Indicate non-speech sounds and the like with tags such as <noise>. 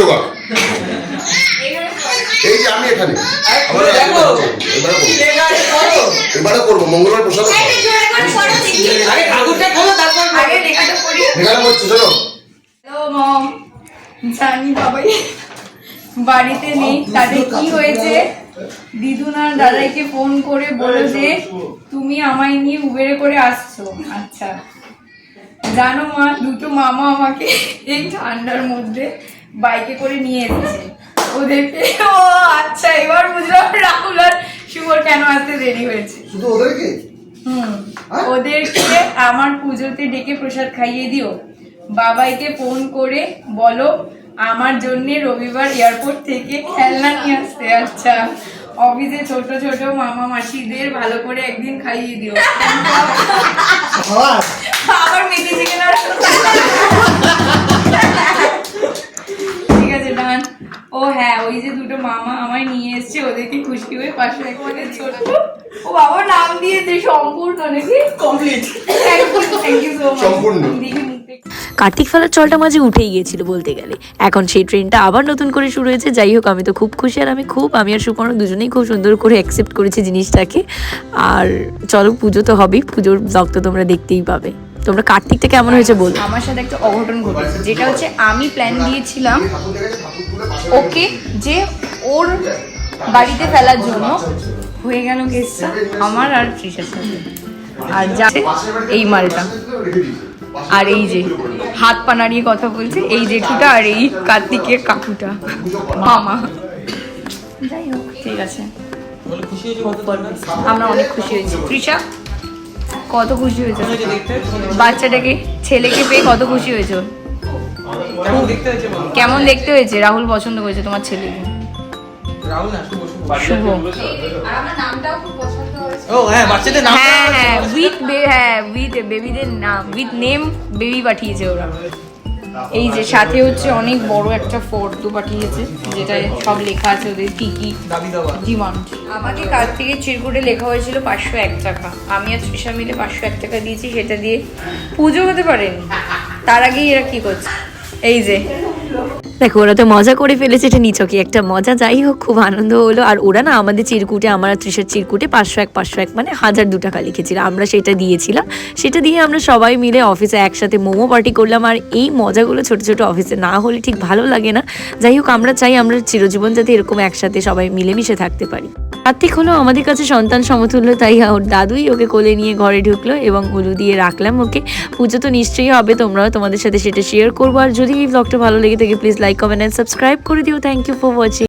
তাকাচ্ছো <laughs> এই যে আমি এখানে। এবারে করব মঙ্গলবার প্রসাদ জানি বাবাই বাড়িতে নেই। তাদের কি হয়েছে? দিদুনার দাদাইকে ফোন করে বলো যে তুমি আমায় নিয়ে উবেরে করে আসছো। আচ্ছা। জানো মা দুটো মামা আমাকে এই ঠান্ডার মধ্যে বাইকে করে নিয়ে এসেছে। ওদেরকে ও আচ্ছা এবার বুঝলাম রাহুল আর শুভর কেন আসতে দেরি হয়েছে। শুধু ওদেরকে? হুম ওদেরকে আমার পুজোতে ডেকে প্রসাদ খাইয়ে দিও। বাবাইকে ফোন করে বলো আমার জন্য রবিবার এয়ারপোর্ট থেকে খেলনা নিয়ে আসতে। আচ্ছা অফিসে ছোট ছোট মামা মাসিদের ভালো করে একদিন খাইয়ে দিও। আবার মেথি চিকেন আর ওই যে দুটো মামা আমায় নিয়ে এসছে ওদেরকে খুশি হয়ে পাশে একবারে ছোট। ও বাবা নাম দিয়েছে সম্পূর্ণ নাকি? Complete thank you thank you so much সম্পূর্ণ। কার্তিক ফেলার চলটা মাঝে উঠেই গিয়েছিল বলতে গেলে। এখন সেই ট্রেনটা আবার নতুন করে শুরু হয়েছে। যাই হোক আমি তো খুব খুশি আর আমি খুব আমি আর সুপর্ণ দুজনেই খুব সুন্দর করে অ্যাকসেপ্ট করেছি জিনিসটাকে। আর চলো পুজো তো হবেই। পুজোর ব্লগ তো তোমরা দেখতেই পাবে। তোমরা কার্তিকটা কেমন হয়েছে বলো। আমার সাথে একটা অঘটন ঘটেছে যেটা হচ্ছে আমি প্ল্যান দিয়েছিলাম ওকে, যে ওর বাড়িতে ফেলার জন্য হয়ে গেল কেসটা আমার আর তৃষার সাথে। আর যাচ্ছে এই মালটা। আর এই যে, হাত পা নাড়িয়ে কথা বলছে, এই জেঠুটা আর এই কার্তিকের কাকুটা, মামা। যাই হোক, ঠিক আছে? আমরা অনেক খুশি হয়েছি। তৃষা, কত খুশি হয়েছে? বাচ্চাটাকে, ছেলেকে পেয়ে কত খুশি হয়েছে? কেমন দেখতে হয়েছে বলো? কেমন দেখতে হয়েছে? রাহুল পছন্দ করেছে তোমার না শুভ ও হ্যাঁ বাচ্চাদের নাম হ্যাঁ হ্যাঁ উইথ হ্যাঁ উইথ বেবিদের নাম উইথ নেম বেবি পাঠিয়েছে ওরা। এই যে সাথে হচ্ছে অনেক বড় একটা ফর্দ পাঠিয়েছে যেটা সব লেখা আছে ওদের কি কি। ডিমান্ড আমাকে কার্তিকের চিরকুটে লেখা হয়েছিল পাঁচশো এক টাকা। আমি আর তৃষা মিলে পাঁচশো এক টাকা দিয়েছি সেটা দিয়ে পুজো হতে পারেনি। তার আগেই এরা কি করছে? এই যে। দেখো, ওরা তো মজা করে ফেলেছে, এটা নিচকি একটা মজা? যাই হোক, খুব আনন্দ হলো। আর ওরা না আমাদের চিরকুটে, আমার ত্রিশের চিরকুটে পাঁচশো এক পাঁচশো এক মানে হাজার দু টাকা লিখেছিল। আমরা সেটা দিয়েছিলাম। সেটা দিয়ে আমরা সবাই মিলে অফিসে একসাথে মোমো পার্টি করলাম। আর এই মজাগুলো ছোট ছোট অফিসে না হলে ঠিক ভালো লাগে না। যাই হোক, আমরা চাই আমরা চিরজীবন যাতে এরকম একসাথে সবাই মিলেমিশে থাকতে পারি। কার্তিক হলো আমাদের কাছে সন্তান সমতুল্য, তাই ওর দাদুই ওকে কোলে নিয়ে ঘরে ঢুকলো এবং হলু দিয়ে রাখলাম ওকে। পুজো তো নিশ্চয়ই হবে, তোমরাও তোমাদের সাথে সেটা শেয়ার করব। আর যদি এই ব্লগটা ভালো লেগে থাকে please like comment and subscribe করে দিও। Thank you for watching